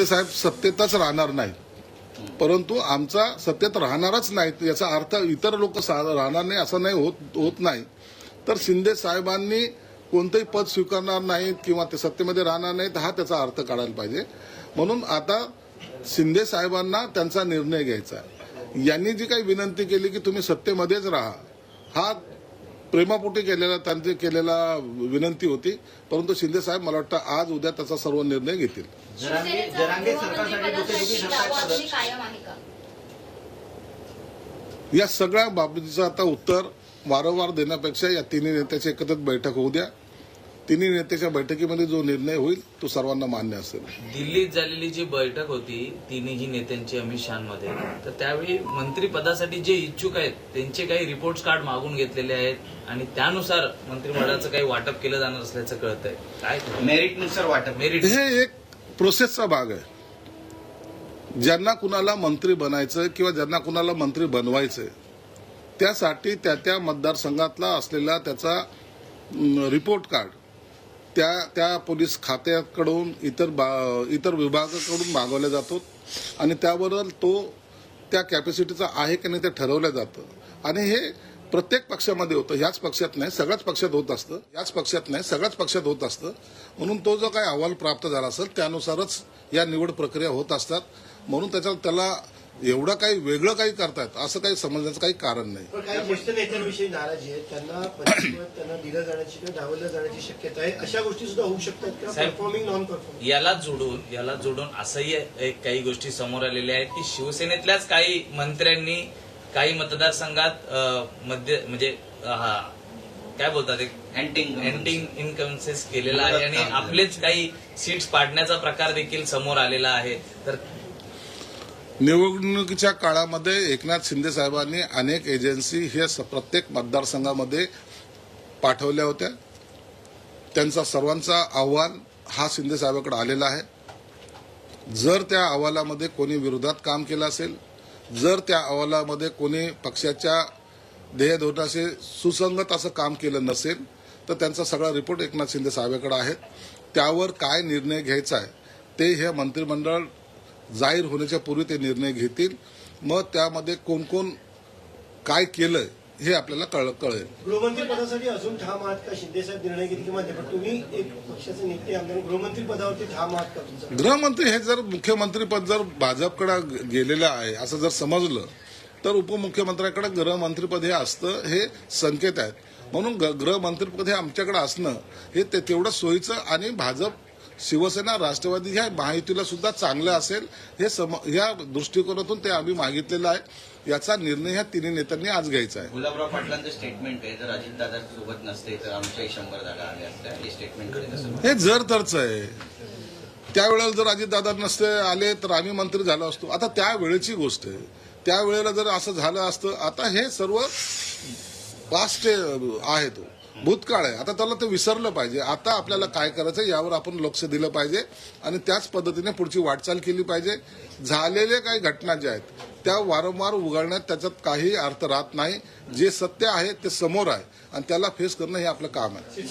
शिंदे साहेब सत्तेतच राहणार नाहीत. परंतु आमचा सत्तेत राहणारच नाहीत याचा अर्थ इतर लोक राहणार नाही असं नाही होत होत नाही. तर शिंदे साहेबांनी कोणतंही पद स्वीकारणार नाहीत किंवा ते सत्तेमध्ये राहणार नाहीत हा त्याचा अर्थ काढायला पाहिजे. म्हणून आता शिंदे साहेबांना त्यांचा निर्णय घ्यायचा आहे. यांनी जी काही विनंती केली की तुम्ही सत्तेमध्येच राहा हा प्रेमापोटी केलेला त्यांची केलेला विनंती होती. परंतु शिंदे साहेब मला वाटतं आज उद्या त्याचा सर्व निर्णय घेतील. या सगळ्या बाबतीचं आता उत्तर वारंवार देण्यापेक्षा या तिन्ही नेत्याची एकत्रित बैठक होऊ द्या. तिन्ही नेत्याच्या बैठकीमध्ये जो निर्णय होईल तो सर्वांना मान्य असेल. दिल्लीत झालेली जी बैठक होती तिन्ही नेत्यांची अमित शहामध्ये तर त्यावेळी मंत्रिपदासाठी जे इच्छुक आहेत त्यांचे काही रिपोर्ट कार्ड मागून घेतलेले आहेत आणि त्यानुसार मंत्रिमंडळाचं काही वाटप केलं जाणार असल्याचं कळत आहे काय मेरिटनुसार वाटप. मेरिट हे एक प्रोसेसचा भाग आहे. ज्यांना कुणाला मंत्री बनायचं किंवा ज्यांना कुणाला मंत्री बनवायचं त्यासाठी त्या त्या मतदारसंघातला असलेला त्याचा रिपोर्ट कार्ड त्या त्या पोलीस खात्याकडून इतर बा- इतर विभागाकडून मागवल्या जातो आणि त्याबरोबर तो त्या कॅपॅसिटीचा आहे की नाही ते ठरवलं जातं. आणि हे प्रत्येक पक्षामध्ये होतं. ह्याच पक्षात नाही सगळ्याच पक्षात होत असतं. याच पक्षात नाही सगळ्याच पक्षात होत असतं. म्हणून तो जो काही अहवाल प्राप्त झाला असेल त्यानुसारच या निवड प्रक्रिया होत असतात. म्हणून त्याच्या त्याला एवढं काही वेगळं काही करतायत असं काही समजण्याचं काही कारण नाही. पण काही ज्येष्ठ नेत्यांविषयी नाराजी आहे त्यांना त्यांना दिलं जाण्याची किंवा जाण्याची शक्यता आहे अशा गोष्टी सुद्धा होऊ शकतात किंवा साहेब- परफॉर्मिंग नॉन परफॉर्मिंग याला जोडून याला जोडून असंही एक काही गोष्टी समोर आलेल्या आहेत की शिवसेनेतल्याच काही मंत्र्यांनी काही मतदारसंघात अ, मध्य म्हणजे अ, हा, काय बोलतात एक अँटिंग एंडिंग इनकन्सेस केलेला आहे आणि आपलेच काही सीट्स पाडण्याचा प्रकार देखील समोर आलेला आहे. तर निवडणुकीच्या काळामध्ये एकनाथ शिंदे साहेबांनी अनेक एजन्सी हे स- प्रत्येक मतदारसंघामध्ये पाठवल्या होत्या. त्यांचा सर्वांचा अहवाल हा शिंदे साहेबाकडे आलेला आहे. जर त्या अहवालामध्ये कोणी विरोधात काम केलं असेल जर त्या अहवालामध्ये कोणी पक्षाच्या ध्येयधोरणाशी सुसंगत असं काम केलं नसेल तर त्यांचा सगळा रिपोर्ट एकनाथ शिंदे साहेबाकडे आहे. त्यावर काय निर्णय घ्यायचा आहे ते हे मंत्रिमंडळ जाहीर होण्याच्या पूर्वी ते निर्णय घेतील. मग त्यामध्ये कोण कोण काय केलंय हे आपल्याला कळ कळेल. गृहमंत्री पदासाठी अजून ठाम आहात का? शिंदे साहेब निर्णय घेतील किंवा पण तुम्ही एक पक्षाचे नेते आमदार गृहमंत्री पदावरती ठाम आहात का तुमचा? गृहमंत्री हे जर मुख्यमंत्रीपद जर भाजपकडे गेलेलं आहे असं जर समजलं तर उपमुख्यमंत्र्याकडे गृहमंत्रीपद हे असतं हे संकेत आहेत. म्हणून गृहमंत्रीपद हे आमच्याकडे असणं हे ते तेवढं सोयीचं आणि भाजप शिवसेना राष्ट्रवादी ह्या महायुतीला सुद्धा चांगलं असेल हे सम ह्या दृष्टिकोनातून ते आम्ही मागितलेलं आहे. याचा निर्णय ह्या तिन्ही नेत्यांनी आज घ्यायचा आहे. गुलाबराव पाटलांचं स्टेटमेंट आहे जर अजितदादा सोबत नसते तर आमच्याही शंभर जागा आल्या असत्या. हे स्टेटमेंटकडे कसं हे जर तरच आहे. त्यावेळेला जर अजितदादा नसते आले तर आम्ही मंत्री झालो असतो. आता त्यावेळेची गोष्ट आहे. त्यावेळेला जर असं झालं असतं आता हे सर्व पास्ट आहे तो. भूतकाळ आहे. आता त्याला ते विसरलं पाहिजे. आता आपल्याला काय करायचं यावर आपण लक्ष दिलं पाहिजे आणि त्याच पद्धतीने पुढची वाटचाल केली पाहिजे. झालेल्या काही घटना ज्या आहेत त्या वारंवार उघडण्यात त्याच्यात काही अर्थ राहत नाही. जे सत्य आहे ते समोर आहे. आणि त्याला फेस करणं हे आपलं काम आहे.